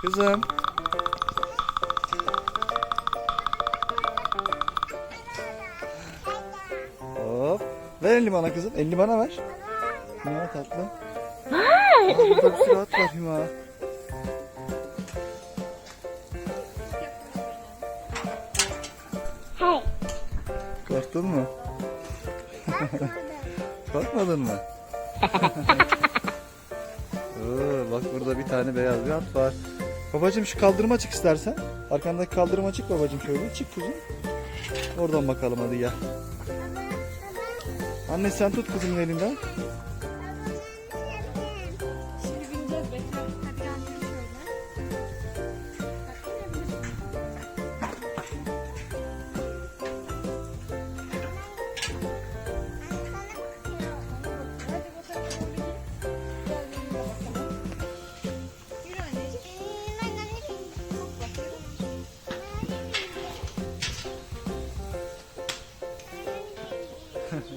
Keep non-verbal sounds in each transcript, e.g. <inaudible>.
Kızım. Hop. Ver elini bana kızım. Elini bana ver. Hüma tatlı. Aa, burada bir sürü at var Hüma. Hey. Korktun mu? <laughs> Korkmadın mı? <laughs> Oo, bak burada bir tane beyaz bir at var. Babacım şu kaldırıma çık istersen. Arkandaki kaldırıma çık babacım şöyle. Çık kuzum. Oradan bakalım hadi gel. Anne sen tut kızımın elinden.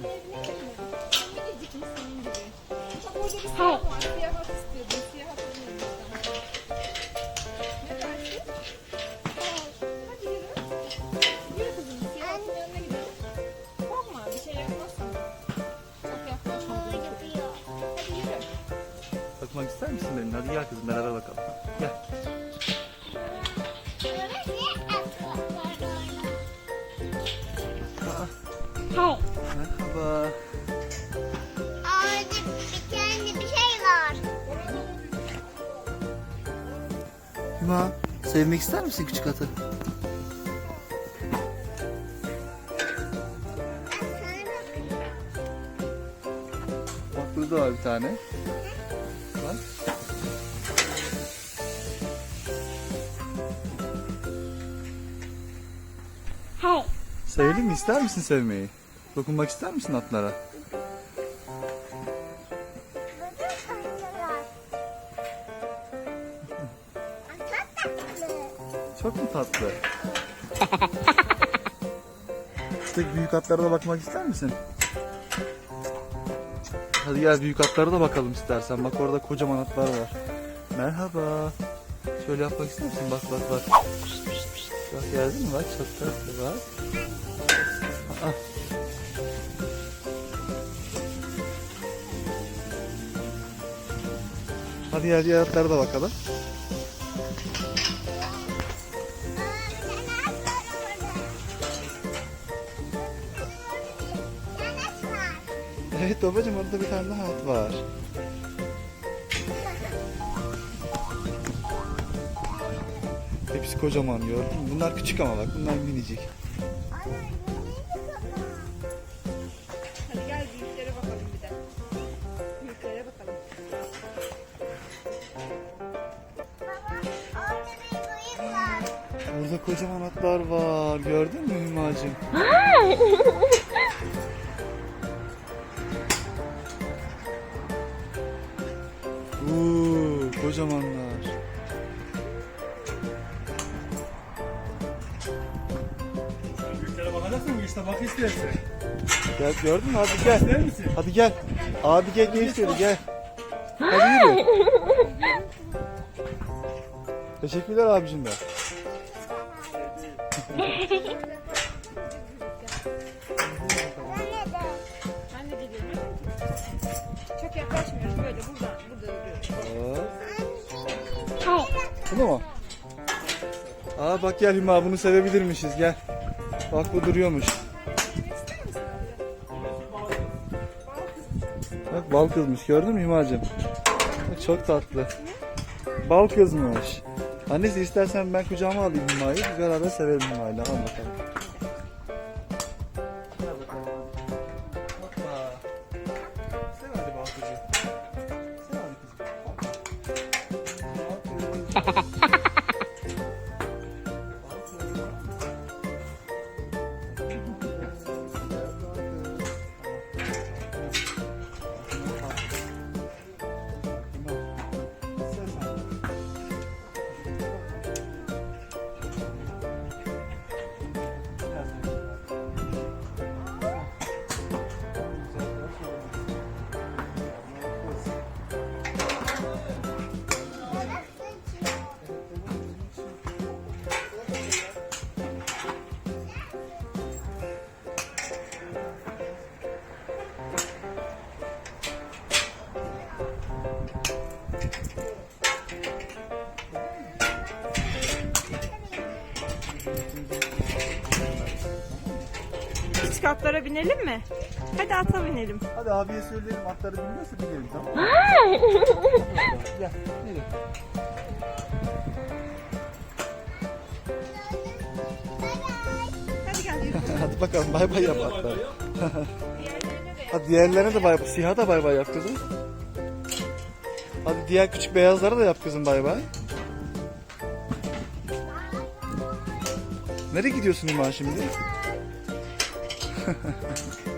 Minicik? Hadi yürü. Yürü kızım. Siyah yanına gidelim. Korkma. Bir şey yapmaz sana. Çok yaklaşma. Hadi yürü. Bakmak ister misin benimle? Hadi gel kızım beraber bakalım. Hüma sevmek ister misin küçük atı? Bak burada var bir tane. Bak. Hey. Sevelim mi? İster misin sevmeyi? Dokunmak ister misin atlara? Çok mu tatlı? <laughs> Şuradaki büyük atlara da bakmak ister misin? Hadi gel büyük atlara da bakalım istersen. Bak orada kocaman atlar var. Merhaba. Şöyle yapmak ister misin? Bak bak bak. Bak geldin mi? Bak çok tatlı bak. Aa. Hadi gel diğer atlara da bakalım. Evet babacım orada bir tane daha at var. Hepsi kocaman gördün mü? Bunlar küçük ama bak bunlar minicik. Hadi gel büyüklere bakalım bir de. Büyüklere bakalım. Orada kocaman atlar var. Gördün mü Hümacığım? <laughs> Uuu kocamanlar. Büyüklere bakacaksın mı? İşte bak istersen. Gel gördün mü? Hadi gel. İster misin? Hadi gel. Abi gel gel içeri gel. Hadi yürü. Teşekkürler abicim de. <laughs> Bunu mu? Aa bak gel Hüma bunu sevebilirmişiz gel. Bak bu duruyormuş. Bak bal kızmış gördün mü Hümacığım? Çok tatlı. Bal kızmış. Annesi istersen ben kucağıma alayım Hüma'yı. Beraber sevelim Hüma'yla. Al bakalım. Küçük atlara binelim mi? Hadi ata binelim. Hadi abiye söyleyelim atları bilmiyorsa binelim tamam mı? Gel. Nereye? Hadi gel yürü. <laughs> Hadi bakalım bay bay yap atlar. Diğerlerine de yap. Hadi diğerlerine de bay bay. Siyah da bay bay yap kızım. Hadi diğer küçük beyazlara da yap kızım bay bay. Nereye gidiyorsun İman şimdi? <laughs>